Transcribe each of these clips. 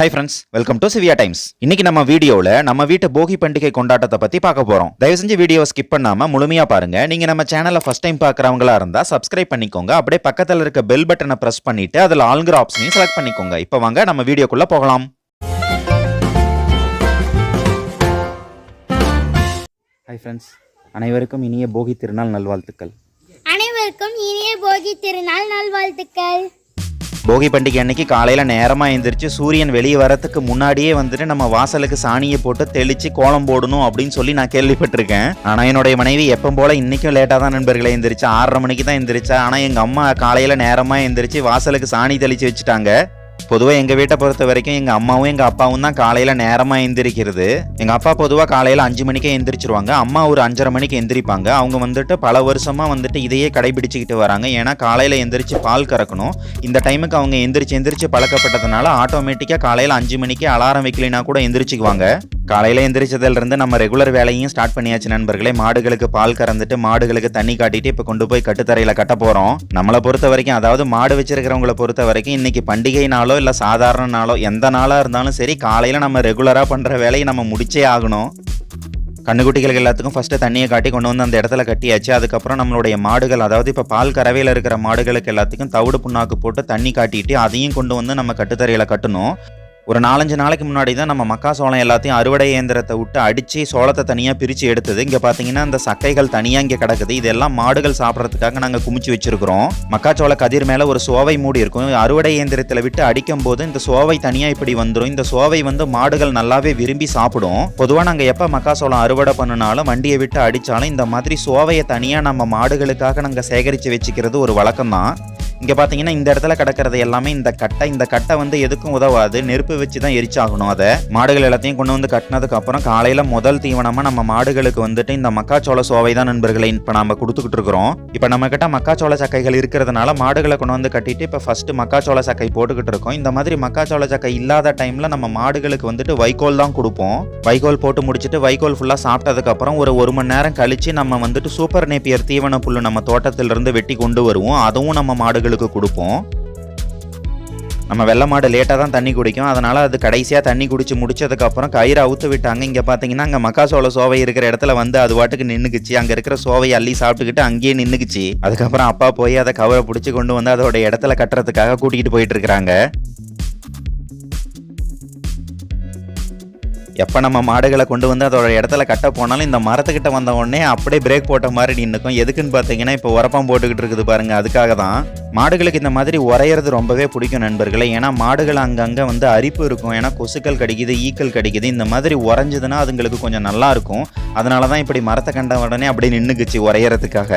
Hi friends welcome to Siviya Times இன்னைக்கு நம்ம வீடியோவில் நம்ம வீட்டு போகி பண்டிகை கொண்டாட்டத்தை பத்தி பார்க்க போறோம். தயவு செஞ்சு வீடியோ ஸ்கிப் பண்ணாம முழுமையா பாருங்க. நீங்க நம்ம சேனலை ஃபர்ஸ்ட் டைம் பார்க்குறவங்களா இருந்தா சப்ஸ்கிரைப் பண்ணிக்கோங்க. அப்படியே பக்கத்துல இருக்க பெல் பட்டனை பிரஸ் பண்ணிட்டு அதுல ஆல்கிற ஆப்ஷனையும் செலக்ட் பண்ணிக்கோங்க. இப்போ வாங்க நம்ம வீடியோக்குள்ள போகலாம். ஹாய் ஃப்ரெண்ட்ஸ் அனைவருக்கும் இனிய போகி திருநாள் நல்வாழ்த்துக்கள். அனைவருக்கும் இனிய போகி திருநாள் நல்வாழ்த்துக்கள். போகி பண்டிகை அன்னைக்கு காலையில நேரமா எந்திரிச்சு சூரியன் வெளியே வரத்துக்கு முன்னாடியே வந்துட்டு நம்ம வாசலுக்கு சாணியை போட்டு தெளிச்சு கோலம் போடணும் அப்படின்னு சொல்லி நான் கேள்விப்பட்டிருக்கேன். ஆனா என்னுடைய மனைவி எப்போ போல இன்னைக்கும் லேட்டா தான் நண்பர்களை எந்திரிச்சு ஆறரை மணிக்கு தான் எந்திரிச்சா. ஆனா எங்க அம்மா காலையில நேரமா எந்திரிச்சு வாசலுக்கு சாணி தெளிச்சு வச்சுட்டாங்க. பொதுவாக எங்கள் வீட்டை பொறுத்த வரைக்கும் எங்கள் அம்மாவும் எங்கள் அப்பாவும் தான் காலையில் நேரமாக எந்திரிக்கிறது. எங்கள் அப்பா பொதுவாக காலையில் அஞ்சு மணிக்கே எந்திரிச்சிருவாங்க. அம்மா ஒரு அஞ்சரை மணிக்கு எந்திரிப்பாங்க. அவங்க வந்துட்டு பல வருஷமாக வந்துட்டு இதையே கடைபிடிச்சிக்கிட்டு வராங்க. ஏன்னா காலையில் எந்திரிச்சு பால் கறக்கணும். இந்த டைமுக்கு அவங்க எந்திரிச்சு எந்திரிச்சு பழக்கப்பட்டதுனால ஆட்டோமேட்டிக்காக காலையில் அஞ்சு மணிக்கு அலாரம் வைக்கலைனா கூட எந்திரிச்சுக்குவாங்க. காலையில் எந்திரிச்சதுலேருந்து நம்ம ரெகுலர் வேலையும் ஸ்டார்ட் பண்ணியாச்சு நண்பர்களே. மாடுகளுக்கு பால் கறந்துட்டு மாடுகளுக்கு தண்ணி காட்டிட்டு இப்போ கொண்டு போய் கட்டுத்தரையில் கட்ட போகிறோம் நம்மளை பொறுத்த வரைக்கும் அதாவது மாடு வச்சிருக்கிறவங்களை பொறுத்த வரைக்கும் இன்னைக்கு பண்டிகை நாளோ இல்லை சாதாரண நாளோ எந்த நாளாக இருந்தாலும் சரி காலையில் நம்ம ரெகுலராக பண்ணுற வேலையை நம்ம முடிச்சே ஆகணும். கண்ணுக்குட்டிகளுக்கு எல்லாத்துக்கும் ஃபஸ்ட்டு தண்ணியை காட்டி கொண்டு வந்து அந்த இடத்துல கட்டியாச்சு. அதுக்கப்புறம் நம்மளுடைய மாடுகள் அதாவது இப்போ பால் கறவையில் இருக்கிற மாடுகளுக்கு எல்லாத்துக்கும் தவிடு புண்ணாக்கு போட்டு தண்ணி காட்டிட்டு அதையும் கொண்டு வந்து நம்ம கட்டுத்தரையில் கட்டணும். ஒரு நாலஞ்சு நாளைக்கு முன்னாடி தான் நம்ம மக்காசோளம் எல்லாத்தையும் அறுவடை இயந்திரத்தை விட்டு அடித்து சோளத்தை தனியாக பிரித்து எடுத்தது. இங்கே பார்த்தீங்கன்னா இந்த சக்கைகள் தனியாக இங்கே கிடக்குது. இதெல்லாம் மாடுகள் சாப்பிட்றதுக்காக நாங்கள் குமிச்சு வச்சிருக்கிறோம். மக்காச்சோள கதிர் மேலே ஒரு சோவை மூடி இருக்கும். அறுவடை இயந்திரத்தில் விட்டு அடிக்கும் போது இந்த சோவை தனியாக இப்படி வந்துடும் இந்த சோவை வந்து மாடுகள் நல்லாவே விரும்பி சாப்பிடும். பொதுவாக நாங்கள் எப்போ மக்காச்சோளம் அறுவடை பண்ணினாலும் வண்டியை விட்டு அடித்தாலும் இந்த மாதிரி சோவையை தனியாக நம்ம மாடுகளுக்காக நாங்கள் சேகரித்து வச்சுக்கிறது ஒரு வழக்கம் தான் இங்கே பார்த்தீங்கன்னா இந்த இடத்துல கிடக்கிறது எல்லாமே இந்த கட்டை. இந்த கட்டை வந்து எதுக்கும் உதவாது. நெருப்பு வச்சு தான் எரிச்சாகணும் அதை. மாடுகள் எல்லாத்தையும் கொண்டு வந்து கட்டினதுக்கு அப்புறம் காலையில் முதல் தீவனமாக நம்ம மாடுகளுக்கு வந்துட்டு இந்த மக்காச்சோள சோவை தான் நண்பர்களை இப்போ நம்ம கொடுத்துக்கிட்டு இருக்கிறோம். இப்போ நம்ம கிட்ட மக்காச்சோள சக்கைகள் இருக்கிறதுனால மாடுகளை கொண்டு வந்து கட்டிட்டு இப்போ ஃபர்ஸ்ட் மக்காச்சோள சக்கை போட்டுக்கிட்டு இருக்கோம். இந்த மாதிரி மக்காச்சோள சக்கை இல்லாத டைமில் நம்ம மாடுகளுக்கு வந்துட்டு வைக்கோல் தான் கொடுப்போம். வைக்கோல் போட்டு முடிச்சுட்டு வைக்கோல் ஃபுல்லாக சாப்பிட்டதுக்கு அப்புறம் ஒரு ஒரு மணி நேரம் கழிச்சு நம்ம வந்துட்டு சூப்பர் நேப்பியர் தீவன புல்லு நம்ம தோட்டத்திலிருந்து வெட்டி கொண்டு வருவோம். அதுவும் நம்ம மாடுகள் மாடுகளுக்கு கொடுப்போம். நம்ம வெள்ளை மாடு லேட்டாக தான் தண்ணி குடிக்கும். அதனால் அது கடைசியாக தண்ணி குடிச்சு முடிச்சதுக்கப்புறம் கயிறு அவுத்து விட்டாங்க. இங்கே பார்த்தீங்கன்னா அங்கே மக்காசோள சோவை இருக்கிற இடத்துல வந்து அது வாட்டுக்கு நின்றுக்குச்சு அங்கே இருக்கிற சோவையை அள்ளி சாப்பிட்டுக்கிட்டு அங்கேயே நின்றுக்குச்சு அதுக்கப்புறம் அப்பா போய் அதை கவரை பிடிச்சி கொண்டு வந்து அதோட இடத்துல கட்டுறதுக்காக கூட்டிகிட்டு போயிட்டு இருக்கிறாங்க. எப்போ நம்ம மாடுகளை கொண்டு வந்து அதோட இடத்துல கட்ட போனாலும் இந்த மரத்துக்கிட்ட வந்த உடனே அப்படியே பிரேக் போட்ட மாதிரி நின்றுக்கும் எதுக்குன்னு பார்த்தீங்கன்னா இப்போ உரப்பம் போட்டுக்கிட்டு இருக்குது பாருங்கள் அதுக்காக தான். மாடுகளுக்கு இந்த மாதிரி உரையிறது ரொம்பவே பிடிக்கும் நண்பர்களே. ஏன்னா மாடுகள் அங்கங்கே வந்து அரிப்பு இருக்கும். ஏன்னா கொசுக்கள் கடிக்குது ஈக்கள் கடிக்குது. இந்த மாதிரி உறைஞ்சதுன்னா அதுங்களுக்கு கொஞ்சம் நல்லா இருக்கும். அதனால தான் இப்படி மரத்தை கண்ட உடனே அப்படியே நின்றுக்குச்சு உரையிறதுக்காக.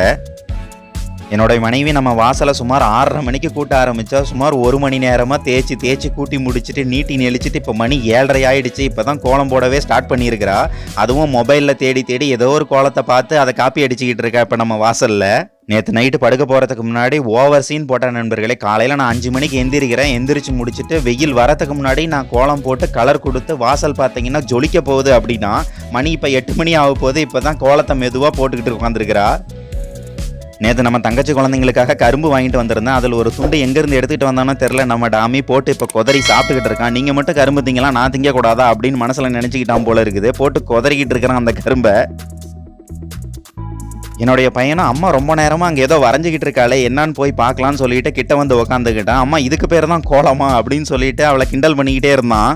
என்னோட மனைவி நம்ம வாசலை சுமார் ஆறரை மணிக்கு கூட்ட ஆரம்பிச்சா சுமார் ஒரு மணி நேரமாக தேய்ச்சி தேய்ச்சி கூட்டி முடிச்சுட்டு நீட்டி நெளிச்சிட்டு இப்போ மணி ஏழரை ஆயிடுச்சு. இப்போ தான் கோலம் போடவே ஸ்டார்ட் பண்ணியிருக்கிறா. அதுவும் மொபைலில் தேடி தேடி ஏதோ ஒரு கோலத்தை பார்த்து அதை காப்பி அடிச்சுக்கிட்டு இருக்கா இப்போ நம்ம வாசலில். நேற்று நைட்டு படுக்க போகிறதுக்கு முன்னாடி ஓவர் சீன் போட்ட நண்பர்களே காலையில் நான் அஞ்சு மணிக்கு எந்திரிக்கிறேன். எந்திரிச்சு முடிச்சுட்டு வெயில் வரதுக்கு முன்னாடி நான் கோலம் போட்டு கலர் கொடுத்து வாசல் பார்த்தீங்கன்னா ஜொலிக்க போகுது அப்படின்னா மணி இப்போ எட்டு மணி ஆக போகுது. இப்போ தான் கோலத்தை மெதுவாக போட்டுக்கிட்டு உட்காந்துருக்கிறா நேற்று நம்ம தங்கச்சி குழந்தைங்களுக்காக கரும்பு வாங்கிட்டு வந்திருந்தேன். அதில் ஒரு துண்டு எங்கேருந்து எடுத்துகிட்டு வந்தானோ தெரில நம்ம டாமி போட்டு இப்போ கொதறி சாப்பிட்டுக்கிட்டு இருக்கான் நீங்கள் மட்டும் கரும்பு திங்கலாம் நான் திங்கக்கூடாதா அப்படின்னு மனசில் நினச்சிக்கிட்டான் போல இருக்குது. போட்டு கொதறிக்கிட்டு இருக்கிறான் அந்த கரும்பை. என்னுடைய பையனும் அம்மா ரொம்ப நேரமாக அங்கே ஏதோ வரைஞ்சிக்கிட்டு இருக்காளே. என்னன்னு போய் பார்க்கலான்னு சொல்லிட்டு கிட்ட வந்து உக்காந்துக்கிட்டான். அம்மா இதுக்கு பேர் தான் கோலமா அப்படின்னு சொல்லிட்டு அவளை கிண்டல் பண்ணிக்கிட்டே இருந்தான்.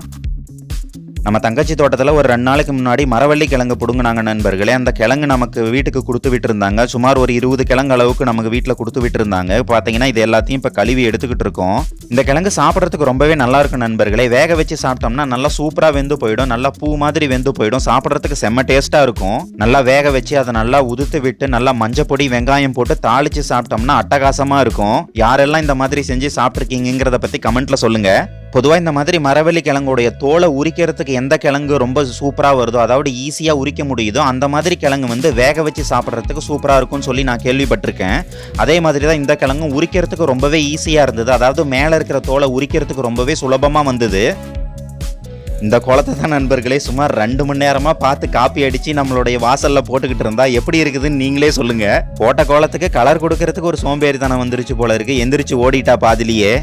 நம்ம தங்கச்சி தோட்டத்தில் ஒரு ரெண்டு நாளைக்கு முன்னாடி மரவள்ளி கிழங்கு பிடுங்கினாங்க நண்பர்களே. அந்த கிழங்கு நமக்கு வீட்டுக்கு கொடுத்து விட்டுருந்தாங்க. சுமார் ஒரு இருபது கிழங்கு அளவுக்கு நமக்கு வீட்டில் கொடுத்து விட்டுருந்தாங்க. பார்த்தீங்கன்னா இது எல்லாத்தையும் இப்போ கழுவி எடுத்துக்கிட்டு இருக்கோம். இந்த கிழங்கு சாப்பிட்றதுக்கு ரொம்பவே நல்லா இருக்கும் நண்பர்களே. வேக வச்சு சாப்பிட்டோம்னா நல்லா சூப்பராக வெந்து போயிடும். நல்லா பூ மாதிரி வெந்து போயிடும். சாப்பிட்றதுக்கு செம்ம டேஸ்ட்டாக இருக்கும். நல்லா வேக வச்சு அதை நல்லா உதுத்து விட்டு நல்லா மஞ்சப்பொடி வெங்காயம் போட்டு தாளிச்சு சாப்பிட்டோம்னா அட்டகாசமாக இருக்கும். யாரெல்லாம் இந்த மாதிரி செஞ்சு சாப்பிட்ருக்கீங்கிறத பற்றி கமெண்ட்டில் சொல்லுங்கள் பொதுவாக இந்த மாதிரி மரவள்ளி கிழங்குடைய தோலை உரிக்கிறதுக்கு எந்த கிழங்கு ரொம்ப சூப்பராக வருதோ அதாவது ஈஸியாக உரிக்க முடியுதோ அந்த மாதிரி கிழங்கு வந்து வேக வச்சு சாப்பிட்றதுக்கு சூப்பராக இருக்கும்னு சொல்லி நான் கேள்விப்பட்டிருக்கேன். அதே மாதிரி தான் இந்த கிழங்கும் உரிக்கிறதுக்கு ரொம்பவே ஈஸியாக இருந்தது. அதாவது மேலே இருக்கிற தோலை உரிக்கிறதுக்கு ரொம்பவே சுலபமாக வந்தது. இந்த குளத்தை தான் நண்பர்களே சுமார் ரெண்டு மணி நேரமாக பார்த்து காப்பி அடித்து நம்மளுடைய வாசலில் போட்டுக்கிட்டு இருந்தா எப்படி இருக்குதுன்னு நீங்களே சொல்லுங்கள் போட்ட கோலத்துக்கு கலர் கொடுக்கறதுக்கு ஒரு சோம்பேறித்தனம் வந்துருச்சு போல இருக்குது எந்திரிச்சு ஓடிட்டா பாதிலேயே.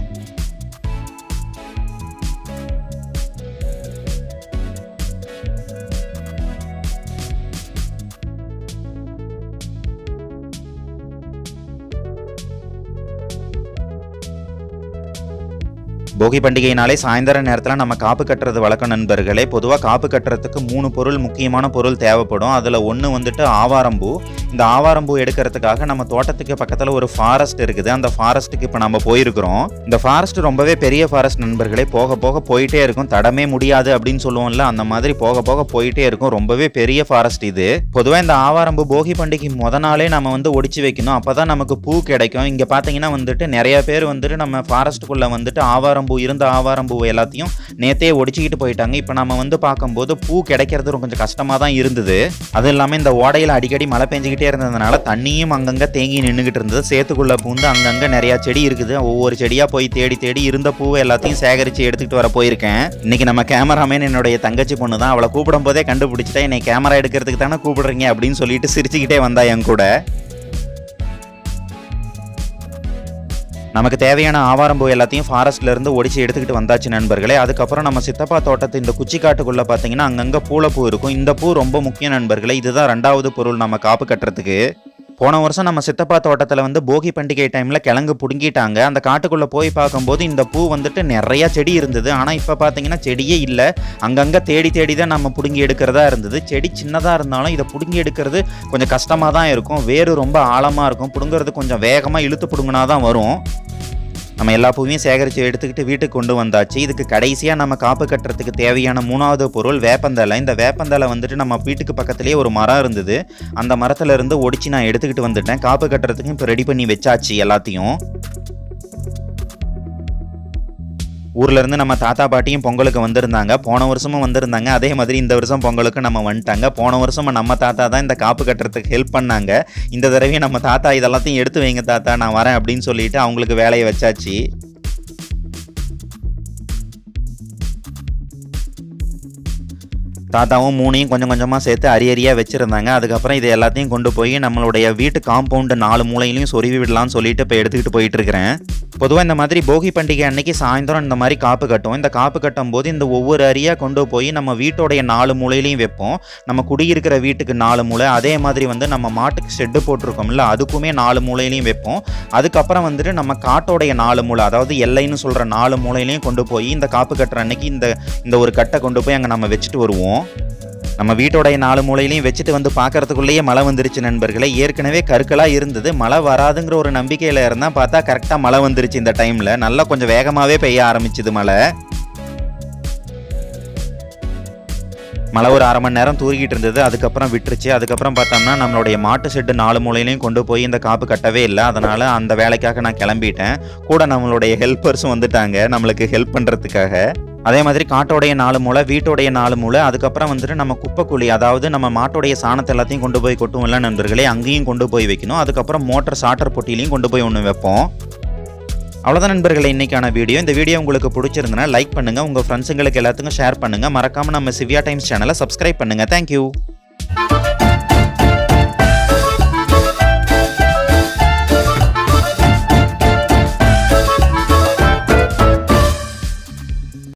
போகி பண்டிகைனாலே சாயந்தர நேரத்தில் நம்ம காப்பு கட்டுறது வழக்கம் நண்பர்களே. பொதுவாக காப்பு கட்டுறதுக்கு மூணு பொருள் முக்கியமான பொருள் தேவைப்படும். அதில் ஒன்று வந்துட்டு ஆவாரம்பூ இந்த ஆவாரம்பூ எடுக்கிறதுக்காக நம்ம தோட்டத்துக்கு பக்கத்தில் ஒரு ஃபாரஸ்ட் இருக்குது. அந்த ஃபாரஸ்ட்டுக்கு இப்போ நம்ம போயிருக்கிறோம். இந்த ஃபாரஸ்ட் ரொம்பவே பெரிய ஃபாரஸ்ட் நண்பர்களே. போக போக போயிட்டே இருக்கும். தடமே முடியாது அப்படின்னு சொல்லுவோம்ல அந்த மாதிரி போக போக போயிட்டே இருக்கும். ரொம்பவே பெரிய ஃபாரஸ்ட் இது. பொதுவாக இந்த ஆவாரம்பூ போகி பண்டிகை முத நாளே நம்ம வந்து ஒடிச்சு வைக்கணும். அப்போ தான் நமக்கு பூ கிடைக்கும். இங்கே பார்த்தீங்கன்னா வந்துட்டு நிறைய பேர் வந்துட்டு நம்ம ஃபாரஸ்ட்டுக்குள்ளே வந்துட்டு ஆவாரம் ஆவாரம்பூ இருந்த ஆவாரம்பூவை எல்லாத்தையும் நேத்தே ஒடிச்சிக்கிட்டு போயிட்டாங்க. இப்போ நம்ம வந்து பார்க்கும்போது பூ கிடைக்கிறது கொஞ்சம் கஷ்டமாக தான் இருந்தது. அது இல்லாமல் இந்த ஓடையில் அடிக்கடி மழை பெஞ்சிக்கிட்டே இருந்ததுனால தண்ணியும் அங்கங்கே தேங்கி நின்றுக்கிட்டு இருந்தது. சேத்துக்குள்ளே பூந்து அங்கங்கே நிறையா செடி இருக்குது. ஒவ்வொரு செடியாக போய் தேடி தேடி இருந்த பூவை எல்லாத்தையும் சேகரித்து எடுத்துக்கிட்டு வர போயிருக்கேன். இன்னைக்கு நம்ம கேமராமேன் என்னுடைய தங்கச்சி பொண்ணு தான். அவளை கூப்பிடும் போதே கண்டுபிடிச்சிட்டா என்னை கேமரா எடுக்கிறதுக்கு தானே கூப்பிடுறீங்க? அப்படின்னு சொல்லிட்டு சிரிச்சுக்கிட்டே வந்தா என் கூட. நமக்கு தேவையான ஆவாரம்பூ எல்லாத்தையும் ஃபாரஸ்ட்ல இருந்து ஒடிச்சு எடுத்துக்கிட்டு வந்தாச்சு நண்பர்களே. அதுக்கப்புறம் நம்ம சித்தப்பா தோட்டத்து இந்த குச்சி காட்டுக்குள்ள பார்த்தீங்கன்னா அங்கங்க பூளப்பூ இருக்கும். இந்த பூ ரொம்ப முக்கிய நண்பர்களே. இதுதான் ரெண்டாவது பொருள் நம்ம காப்பு கட்டுறதுக்கு. போன வருஷம் நம்ம சித்தப்பா தோட்டத்தில் வந்து போகி பண்டிகை டைமில் கிழங்கு பிடுங்கிட்டாங்க. அந்த காட்டுக்குள்ளே போய் பார்க்கும்போது இந்த பூ வந்துட்டு நிறையா செடி இருந்தது. ஆனால் இப்போ பார்த்தீங்கன்னா செடியே இல்லை. அங்கங்கே தேடி தேடி தான் நம்ம பிடுங்கி எடுக்கிறதா இருந்தது. செடி சின்னதாக இருந்தாலும் இதை பிடுங்கி எடுக்கிறது கொஞ்சம் கஷ்டமாக தான் இருக்கும். வேறு ரொம்ப ஆழமாக இருக்கும். பிடுங்கிறது கொஞ்சம் வேகமாக இழுத்து பிடுங்கினா தான் வரும். நம்ம எல்லா பூவையும் சேகரித்து எடுத்துக்கிட்டு வீட்டுக்கு கொண்டு வந்தாச்சு. இதுக்கு கடைசியாக நம்ம காப்பு கட்டுறதுக்கு தேவையான மூணாவது பொருள் வேப்பந்தலை இந்த வேப்பந்தலை வந்துட்டு நம்ம வீட்டுக்கு பக்கத்துலேயே ஒரு மரம் இருந்தது. அந்த மரத்துலேருந்து ஒடிச்சு நான் எடுத்துக்கிட்டு வந்துட்டேன். காப்பு கட்டுறதுக்கு இப்போ ரெடி பண்ணி வச்சாச்சு எல்லாத்தையும். ஊர்லேருந்து நம்ம தாத்தா பாட்டியும் பொங்கலுக்கு வந்திருந்தாங்க. போன வருஷமும் வந்திருந்தாங்க. அதே மாதிரி இந்த வருஷம் பொங்கலுக்கு நம்ம வந்துட்டாங்க. போன வருஷம் நம்ம தாத்தா தான் இந்த காப்பு கட்டுறதுக்கு ஹெல்ப் பண்ணாங்க. இந்த தடவையும் நம்ம தாத்தா இதெல்லாத்தையும் எடுத்து வைங்க தாத்தா நான் வரேன் அப்படின்னு சொல்லிட்டு அவங்களுக்கு வேலையை வச்சாச்சு. தாத்தாவும் மூணையும் கொஞ்சம் கொஞ்சமாக சேர்த்து அரி அரியாக வச்சுருந்தாங்க. அதுக்கப்புறம் இது எல்லாத்தையும் கொண்டு போய் நம்மளுடைய வீட்டு காம்பவுண்டு நாலு மூலையிலையும் சொருவி விடலாம்னு சொல்லிட்டு இப்போ எடுத்துக்கிட்டு போயிட்டு இருக்கிறேன் பொதுவாக இந்த மாதிரி போகி பண்டிகை அன்னைக்கு சாயந்தரம் இந்த மாதிரி காப்பு கட்டும். இந்த காப்பு கட்டும் போது இந்த ஒவ்வொரு அரியாக கொண்டு போய் நம்ம வீட்டோடைய நாலு மூலையிலையும் வைப்போம். நம்ம குடியிருக்கிற வீட்டுக்கு நாலு மூலை அதே மாதிரி வந்து நம்ம மாட்டுக்கு ஷெட்டு போட்டிருக்கோம்ல அதுக்குமே நாலு மூலையிலையும் வைப்போம். அதுக்கப்புறம் வந்துட்டு நம்ம காட்டோடைய நாலு மூலை அதாவது எல்லைன்னு சொல்கிற நாலு மூலையிலையும் கொண்டு போய் இந்த காப்பு கட்டுற அன்னைக்கு இந்த இந்த ஒரு கட்டை கொண்டு போய் அங்கே நம்ம வச்சுட்டு வருவோம். நம்ம வீட்டோடைய நாலு மூலையிலையும் வச்சுட்டு வந்து பார்க்கறதுக்குள்ளேயே மழை வந்துருச்சு நண்பர்களே. ஏற்கனவே கருக்களாக இருந்தது. மழை வராதுங்கிற ஒரு நம்பிக்கையில் இருந்தால் பார்த்தா கரெக்டாக மழை வந்துருச்சு இந்த டைமில் நல்லா கொஞ்சம் வேகமாகவே பெய்ய ஆரம்பிச்சுது மழை. மழை ஒரு அரை மணி நேரம் தூரிக்கிட்டு இருந்தது. அதுக்கப்புறம் விட்டுருச்சு. அதுக்கப்புறம் பார்த்தோம்னா நம்மளுடைய மாட்டு ஷெட்டு நாலு மூலையிலையும் கொண்டு போய் இந்த காப்பு கட்டவே இல்லை. அதனால் அந்த வேலைக்காக நான் கிளம்பிட்டேன். கூட நம்மளுடைய ஹெல்ப்பர்ஸும் வந்துட்டாங்க. நம்மளுக்கு ஹெல்ப் பண்ணுறதுக்காக அதே மாதிரி காட்டோடைய நாலு மூளை வீட்டோடைய நாலு மூளை அதுக்கப்புறம் வந்துட்டு நம்ம குப்பைக்குழி அதாவது நம்ம மாட்டோடைய சாணத்தை எல்லாத்தையும் கொண்டு போய் கொட்டும் இல்லை நண்பர்களே அங்கேயும் கொண்டு போய் வைக்கணும். அதுக்கப்புறம் மோட்டர் சாட்டர் பொட்டிலையும் கொண்டு போய் ஒன்று வைப்போம். அவ்வளோதான் நண்பர்களே இன்னைக்கான வீடியோ. இந்த வீடியோ உங்களுக்கு பிடிச்சிருந்தனா லைக் பண்ணுங்கள் உங்கள் ஃப்ரெண்ட்ஸுங்களுக்கு எல்லாத்துக்கும் ஷேர் பண்ணுங்கள் மறக்காமல் நம்ம சிவியா டைம்ஸ் சேனலை சப்ஸ்கிரைப் பண்ணுங்க. Thank you